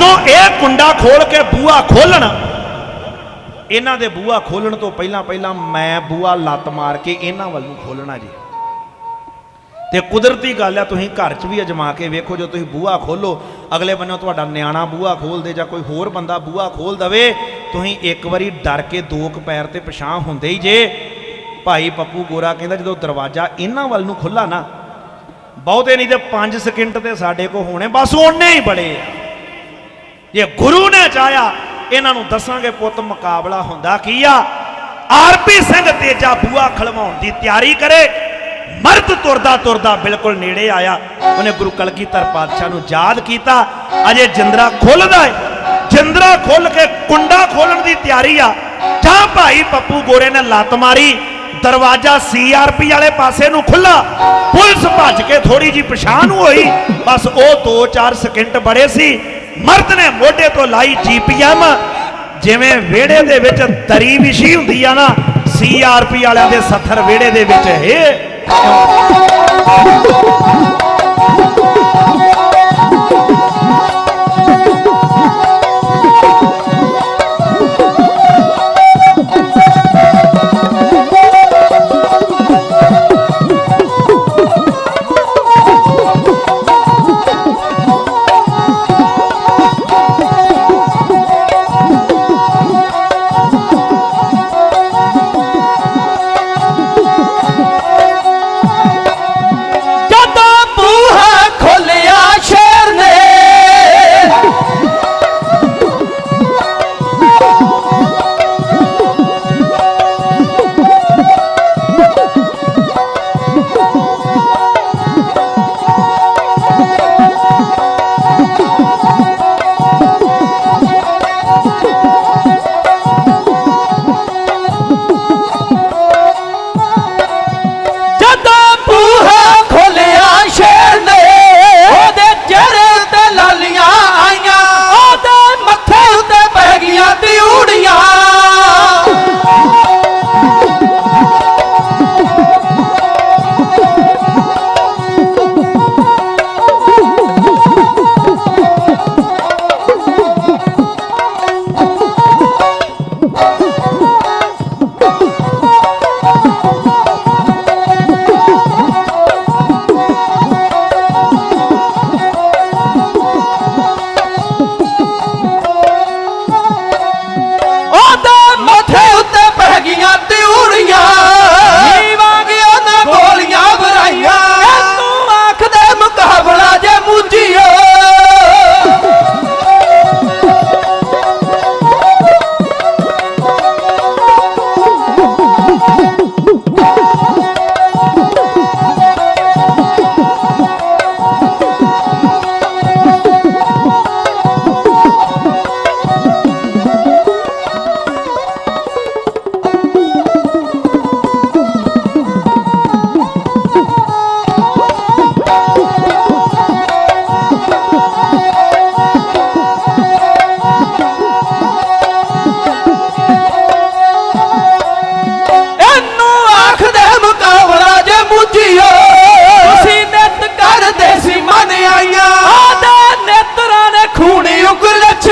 ਜਦੋਂ ਇਹ ਕੁੰਡਾ ਖੋਲ ਕੇ ਬੂਹਾ ਖੋਲਣ, ਇਹਨਾਂ ਦੇ ਬੂਆ ਖੋਲਣ ਤੋਂ ਪਹਿਲਾਂ ਪਹਿਲਾਂ ਮੈਂ ਬੂਆ ਲੱਤ ਮਾਰ ਕੇ ਇਹਨਾਂ ਵੱਲ ਨੂੰ ਖੋਲਣਾ ਜੀ। ਤੇ ਕੁਦਰਤੀ ਗੱਲ ਆ, ਤੁਸੀਂ ਘਰ 'ਚ ਵੀ ਅਜਮਾ ਕੇ ਵੇਖੋ ਜੋ ਤੁਸੀਂ ਬੂਹਾ ਖੋਲੋ, ਅਗਲੇ ਬੰਨੋਂ ਤੁਹਾਡਾ ਨਿਆਣਾ ਬੂਹਾ ਖੋਲ ਦੇ ਜਾਂ ਕੋਈ ਹੋਰ ਬੰਦਾ ਬੂਹਾ ਖੋਲ ਦਵੇ, ਤੁਸੀਂ ਇੱਕ ਵਾਰੀ ਡਰ ਕੇ ਦੋ ਕੁ ਪੈਰ ਤੇ ਪਛਾਂ ਹੁੰਦੇ ਹੀ ਜੇ। ਭਾਈ ਪੱਪੂ ਗੋਰਾ ਕਹਿੰਦਾ, ਜਦੋਂ ਦਰਵਾਜ਼ਾ ਇਹਨਾਂ ਵੱਲ ਨੂੰ ਖੁੱਲਾ ਨਾ, ਬਹੁਤੇ ਨਹੀਂ ਤੇ 5 ਸਕਿੰਟ ਤੇ ਸਾਡੇ ਕੋ ਹੋਣੇ, ਬਸ ਓਨੇ ਹੀ ਬੜੇ ਆ। ਜੇ ਗੁਰੂ ਨੇ ਚਾਹਿਆ ਇਹਨਾਂ ਨੂੰ ਦੱਸਾਂਗੇ ਪੁੱਤ ਮੁਕਾਬਲਾ ਹੁੰਦਾ ਕੀ ਆ? ਆਰਪੀ ਸਿੰਘ ਤੇਜਾ ਬੂਆ ਖਲਵਾਉਣ ਦੀ ਤਿਆਰੀ ਕਰੇ, ਮਰਦ ਤੁਰਦਾ ਤੁਰਦਾ ਬਿਲਕੁਲ ਨੇੜੇ ਆਇਆ। ਉਹਨੇ ਗੁਰੂ ਕਲਗੀਧਰ ਪਾਤਸ਼ਾਹ ਨੂੰ ਯਾਦ ਕੀਤਾ। ਅਜੇ ਜਿੰਦਰਾ ਖੁੱਲਦਾ ਏ। ਜਿੰਦਰਾ ਖੁੱਲ ਕੇ ਕੁੰਡਾ ਖੋਲਣ ਦੀ ਤਿਆਰੀ ਆ। ਜਾਂ ਭਾਈ ਪੱਪੂ ਗੋਰੇ ਨੇ ਲੱਤ ਮਾਰੀ, ਦਰਵਾਜ਼ਾ ਸੀਆਰਪੀ ਵਾਲੇ ਪਾਸੇ ਨੂੰ ਖੁੱਲਾ ਪੁਲਿਸ ਭੱਜ ਕੇ ਥੋੜੀ ਜੀ ਪਛਾਣ ਹੋਈ। ਬਸ ਉਹ 2-4 ਸਕਿੰਟ ਬੜੇ ਸੀ। ਮਰਦ ਨੇ ਮੋਢੇ ਤੋਂ ਲਾਈ ਜੀਪੀਐਮ, ਜਿਵੇਂ ਵਿਹੜੇ ਦੇ ਵਿੱਚ ਤਰੀ ਵਿਛੀ ਹੁੰਦੀ ਆ ਨਾ ਸੀਆਰਪੀ ਵਾਲਿਆਂ ਦੇ ਸੱਥਰ ਵਿਹੜੇ ਦੇ ਵਿੱਚ ਇਹ। ਦੂਜੀਓ ਤੁਸੀਂ ਨਿਤ ਕਰਦੇ ਸੀ ਮਨ ਆਈਆਂ। ਆਦਾ ਨੇਤਰਾਂ ਨੇ ਖੂਨ ਉਗਲਛ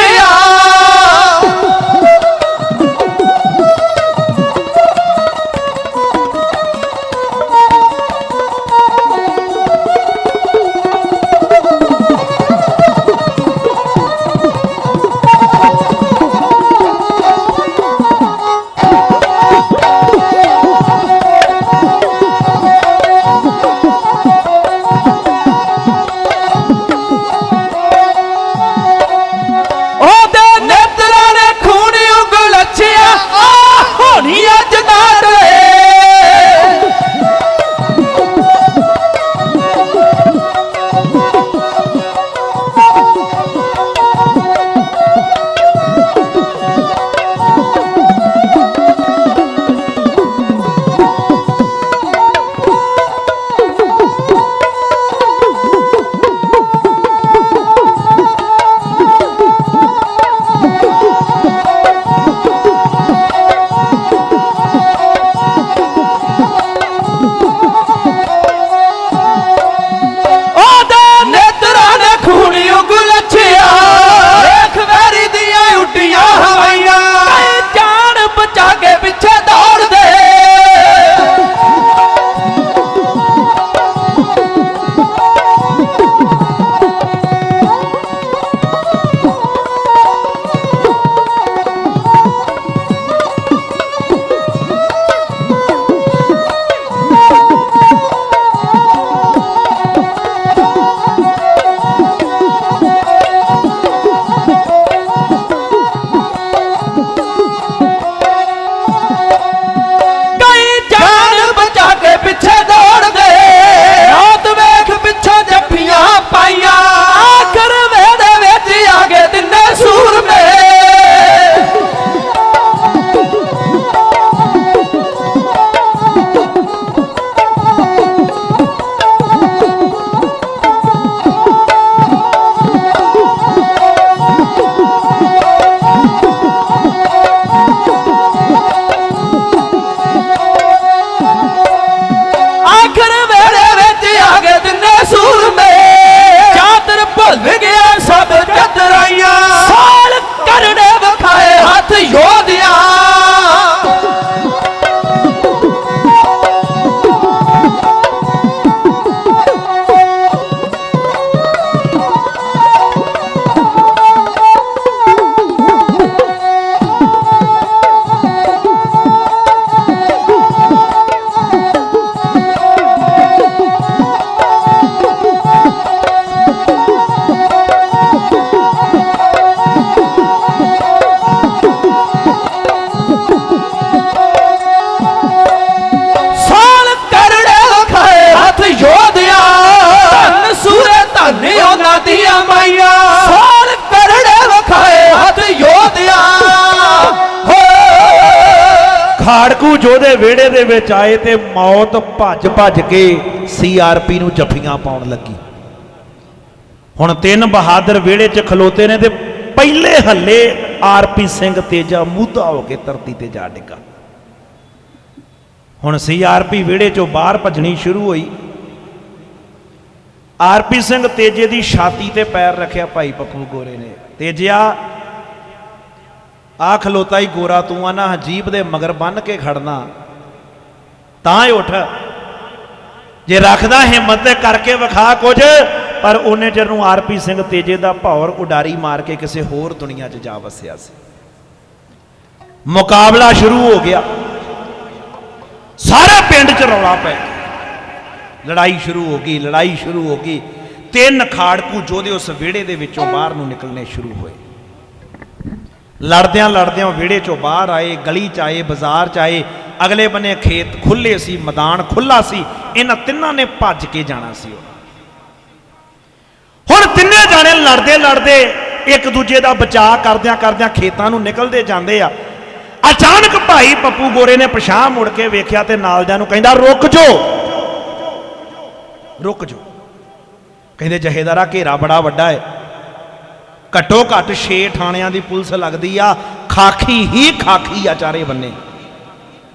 look Good! ਇਹਨਾਂ ਦੀਆਂ ਮਾਈਆਂ। ਸੋਨ ਕਰੜੇ ਵਖਾਏ ਹੱਥ ਯੋਧਿਆਂ। ਹੋ ਖਾੜਕੂ ਜੋਧੇ ਵਿਹੜੇ ਦੇ ਵਿੱਚ ਆਏ ਤੇ ਮੌਤ ਭੱਜ ਭੱਜ ਕੇ ਸੀਆਰਪੀ ਨੂੰ ਜੱਫੀਆਂ ਪਾਉਣ ਲੱਗੀ। ਹੁਣ ਤਿੰਨ ਬਹਾਦਰ ਵਿਹੜੇ 'ਚ ਖਲੋਤੇ ਨੇ ਤੇ ਪਹਿਲੇ ਹੱਲੇ ਆਰਪੀ ਸਿੰਘ ਤੇਜਾ ਮੂਧਾ ਹੋ ਕੇ ਧਰਤੀ ਤੇ ਜਾ ਡਿੱਗਾ। ਹੁਣ ਸੀਆਰਪੀ ਵਿਹੜੇ 'ਚੋਂ ਬਾਹਰ ਭੱਜਣੀ ਸ਼ੁਰੂ ਹੋਈ। ਆਰਪੀ ਸਿੰਘ ਤੇਜੇ ਦੀ ਛਾਤੀ ਤੇ ਪੈਰ ਰੱਖਿਆ ਭਾਈ ਪੱਪੂ ਗੋਰੇ ਨੇ। ਤੇਜਿਆ ਆ ਖਲੋਤਾ ਹੀ ਗੋਰਾ ਤੂੰ ਆ ਨਾ ਹਜੀਬ ਦੇ ਮਗਰ ਬੰਨ ਕੇ ਖੜਨਾ। ਤਾਂ ਹੀ ਉੱਠ। ਜੇ ਰੱਖਦਾ ਹਿੰਮਤ ਤੇ ਕਰਕੇ ਵਿਖਾ ਕੁਝ, ਪਰ ਉਹਨੇ ਚਿਰ ਨੂੰ ਆਰਪੀ ਸਿੰਘ ਤੇਜੇ ਦਾ ਭੌਰ ਉਡਾਰੀ ਮਾਰ ਕੇ ਕਿਸੇ ਹੋਰ ਦੁਨੀਆ 'ਚ ਜਾ ਵਸਿਆ ਸੀ। ਮੁਕਾਬਲਾ ਸ਼ੁਰੂ ਹੋ ਗਿਆ। ਸਾਰੇ ਪਿੰਡ 'ਚ ਰੌਲਾ ਪਿਆ ਲੜਾਈ ਸ਼ੁਰੂ ਹੋ ਗਈ, ਲੜਾਈ ਸ਼ੁਰੂ ਹੋ ਗਈ। ਤਿੰਨ ਖਾੜਕੂ ਜੋਧੇ ਉਸ ਵਿਹੜੇ ਦੇ ਵਿੱਚੋਂ ਬਾਹਰ ਨੂੰ ਨਿਕਲਣੇ ਸ਼ੁਰੂ ਹੋਏ। ਲੜਦਿਆਂ ਲੜਦਿਆਂ ਵਿਹੜੇ ਚੋਂ ਬਾਹਰ ਆਏ, ਗਲੀ ਚ ਆਏ, ਬਾਜ਼ਾਰ ਚ ਆਏ। ਅਗਲੇ ਬੰਨੇ ਖੇਤ ਖੁੱਲੇ ਸੀ, ਮੈਦਾਨ ਖੁੱਲਾ ਸੀ। ਇਹਨਾਂ ਤਿੰਨਾਂ ਨੇ ਭੱਜ ਕੇ ਜਾਣਾ ਸੀ ਉਹ ਹੁਣ ਤਿੰਨੇ ਜਾਣੇ ਲੜਦੇ ਲੜਦੇ ਇੱਕ ਦੂਜੇ ਦਾ ਬਚਾਅ ਕਰਦਿਆਂ ਕਰਦਿਆਂ ਖੇਤਾਂ ਨੂੰ ਨਿਕਲਦੇ ਜਾਂਦੇ ਆ। ਅਚਾਨਕ ਭਾਈ ਪੱਪੂ ਗੋਰੇ ਨੇ ਪਛਾਣ ਮੁੜ ਕੇ ਵੇਖਿਆ ਤੇ ਨਾਲਦਿਆਂ ਨੂੰ ਕਹਿੰਦਾ, ਰੁਕ ਜਾਓ ਰੁਕ ਜਾਓ। ਕਹਿੰਦੇ ਜਹੇਦਾਰਾ ਘੇਰਾ ਬੜਾ ਵੱਡਾ ਹੈ ਘੱਟੋ ਘੱਟ 6 ਥਾਣਿਆਂ ਦੀ ਪੁਲਿਸ ਲੱਗਦੀ ਆ, ਖਾਖੀ ਹੀ ਖਾਖੀ ਆ ਚਾਰੇ ਬੰਨੇ।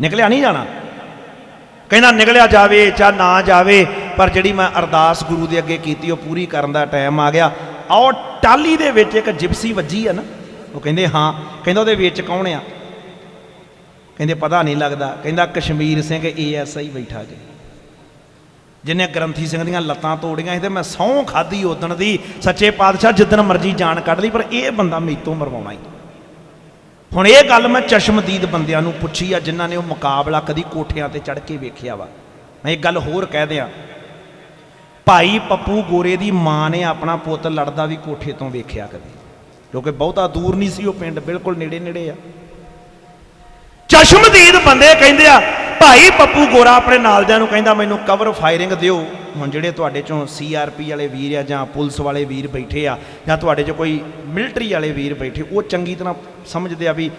ਨਿਕਲਿਆ ਨਹੀਂ ਜਾਣਾ। ਕਹਿੰਦਾ ਨਿਕਲਿਆ ਜਾਵੇ ਜਾਂ ਨਾ ਜਾਵੇ, ਪਰ ਜਿਹੜੀ ਮੈਂ ਅਰਦਾਸ ਗੁਰੂ ਦੇ ਅੱਗੇ ਕੀਤੀ, ਉਹ ਪੂਰੀ ਕਰਨ ਦਾ ਟਾਈਮ ਆ ਗਿਆ। ਆਓ ਟਾਲੀ ਦੇ ਵਿੱਚ ਇੱਕ ਜਿਪਸੀ ਵੱਜੀ ਆ ਨਾ, ਉਹ ਕਹਿੰਦੇ ਹਾਂ। ਕਹਿੰਦਾ ਉਹਦੇ ਵਿੱਚ ਕੌਣ ਆ? ਕਹਿੰਦੇ ਪਤਾ ਨਹੀਂ ਲੱਗਦਾ। ਕਹਿੰਦਾ ਕਸ਼ਮੀਰ ਸਿੰਘ ਏਐਸਆਈ ਬੈਠਾ ਜੀ। ਜਿਹਨੇ ਗ੍ਰੰਥੀ ਸਿੰਘ ਦੀਆਂ ਲੱਤਾਂ ਤੋੜੀਆਂ ਸੀ ਤੇ ਮੈਂ ਸਹੁੰ ਖਾਦੀ ਉਦਣ ਦੀ। ਸੱਚੇ ਪਾਤਸ਼ਾਹ ਜਿੱਦਣ ਮਰਜ਼ੀ ਜਾਨ ਕੱਢ ਲਈ, ਪਰ ਇਹ ਬੰਦਾ ਮੇਤੋਂ ਮਰਵਾਉਣਾ ਹੀ। ਹੁਣ ਇਹ ਗੱਲ ਮੈਂ ਚਸ਼ਮਦੀਦ ਬੰਦਿਆਂ ਨੂੰ ਪੁੱਛੀ ਆ, ਜਿਨ੍ਹਾਂ ਨੇ ਉਹ ਮੁਕਾਬਲਾ ਕਦੀ ਕੋਠਿਆਂ ਤੇ ਚੜ ਕੇ ਵੇਖਿਆ ਵਾ। ਮੈਂ ਇੱਕ ਗੱਲ ਹੋਰ ਕਹਿ ਦਿਆਂ। ਭਾਈ ਪੱਪੂ ਗੋਰੇ ਦੀ ਮਾਂ ਨੇ ਆਪਣਾ ਪੁੱਤ ਲੜਦਾ ਵੀ ਕੋਠੇ ਤੋਂ ਵੇਖਿਆ ਕਦੀ। ਕਿਉਂਕਿ ਬਹੁਤਾ ਦੂਰ ਨਹੀਂ ਸੀ, ਉਹ ਪਿੰਡ ਬਿਲਕੁਲ ਨੇੜੇ ਨੇੜੇ ਆ। ਚਸ਼ਮਦੀਦ ਬੰਦੇ ਕਹਿੰਦੇ ਆ ਭਾਈ ਪੱਪੂ ਗੋਰਾ ਆਪਣੇ ਨਾਲਦਿਆਂ ਨੂੰ ਕਹਿੰਦਾ, ਮੈਨੂੰ ਕਵਰ ਫਾਇਰਿੰਗ ਦਿਓ। ਹੁਣ ਜਿਹੜੇ ਤੁਹਾਡੇ ਚੋਂ ਸੀਆਰਪੀ ਵਾਲੇ ਵੀਰ ਆ ਜਾਂ ਪੁਲਿਸ ਵਾਲੇ ਵੀਰ ਬੈਠੇ ਆ ਜਾਂ ਤੁਹਾਡੇ ਚੋਂ ਕੋਈ ਮਿਲਟਰੀ ਵਾਲੇ ਵੀਰ ਬੈਠੇ, ਉਹ ਚੰਗੀ ਤਰ੍ਹਾਂ ਸਮਝਦੇ ਆ ਵੀ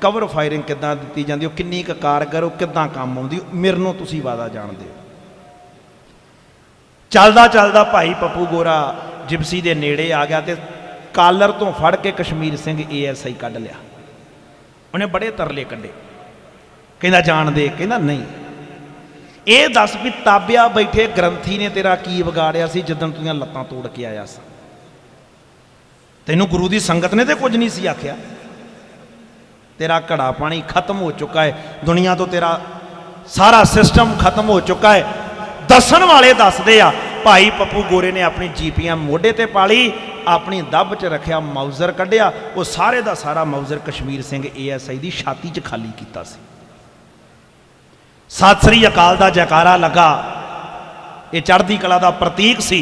ਕਵਰ ਫਾਇਰਿੰਗ ਕਿੱਦਾਂ ਦਿੱਤੀ ਜਾਂਦੀ, ਉਹ ਕਿੰਨੀ ਕੁ ਕਾਰਗਰ, ਉਹ ਕਿੱਦਾਂ ਕੰਮ ਆਉਂਦੀ, ਮੇਰੇ ਨੂੰ ਤੁਸੀਂ ਵਾਦਾ ਜਾਣਦੇ ਹੋ। ਚੱਲਦਾ ਚੱਲਦਾ ਭਾਈ ਪੱਪੂ ਗੋਰਾ ਜਿਪਸੀ ਦੇ ਨੇੜੇ ਆ ਗਿਆ ਤੇ ਕਾਲਰ ਤੋਂ ਫੜ ਕੇ ਕਸ਼ਮੀਰ ਸਿੰਘ ਏਐਸਆਈ ਕੱਢ ਲਿਆ। ਉਹਨੇ ਬੜੇ ਤਰਲੇ ਕੱਢੇ। ਕਹਿੰਦਾ ਜਾਣ ਦੇ, ਕਹਿੰਦਾ ਨਹੀਂ। ਇਹ ਦੱਸ ਵੀ ਤਾਬਿਆ ਬੈਠੇ ਗ੍ਰੰਥੀ ਨੇ ਤੇਰਾ ਕੀ ਵਿਗਾੜਿਆ ਸੀ ਜਦੋਂ ਤੂੰ ਲੱਤਾਂ ਤੋੜ ਕੇ ਆਇਆ ਸੀ। ਤੈਨੂੰ ਗੁਰੂ ਦੀ ਸੰਗਤ ਨੇ ਤੇ ਕੁਝ ਨਹੀਂ ਸੀ ਆਖਿਆ। ਤੇਰਾ ਘੜਾ ਪਾਣੀ ਖਤਮ ਹੋ ਚੁੱਕਾ ਹੈ ਦੁਨੀਆ ਤੋਂ ਤੇਰਾ ਸਾਰਾ ਸਿਸਟਮ ਖਤਮ ਹੋ ਚੁੱਕਾ ਹੈ ਦੱਸਣ ਵਾਲੇ ਦੱਸਦੇ ਆ, ਭਾਈ ਪੱਪੂ ਗੋਰੇ ਨੇ ਆਪਣੀ ਜੀਪੀਆਂ ਮੋਢੇ ਤੇ ਪਾਲੀ ਆਪਣੀ ਦੱਬ 'ਚ ਰੱਖਿਆ ਮਾਊਜ਼ਰ ਕੱਢਿਆ, ਉਹ ਸਾਰੇ ਦਾ ਸਾਰਾ ਮਾਊਜ਼ਰ ਕਸ਼ਮੀਰ ਸਿੰਘ ਏਐਸਆਈ ਦੀ ਛਾਤੀ 'ਚ ਖਾਲੀ ਕੀਤਾ ਸੀ। ਸਤਿ ਸ੍ਰੀ ਅਕਾਲ ਦਾ ਜੈਕਾਰਾ ਲੱਗਾ। ਇਹ ਚੜ੍ਹਦੀ ਕਲਾ ਦਾ ਪ੍ਰਤੀਕ ਸੀ।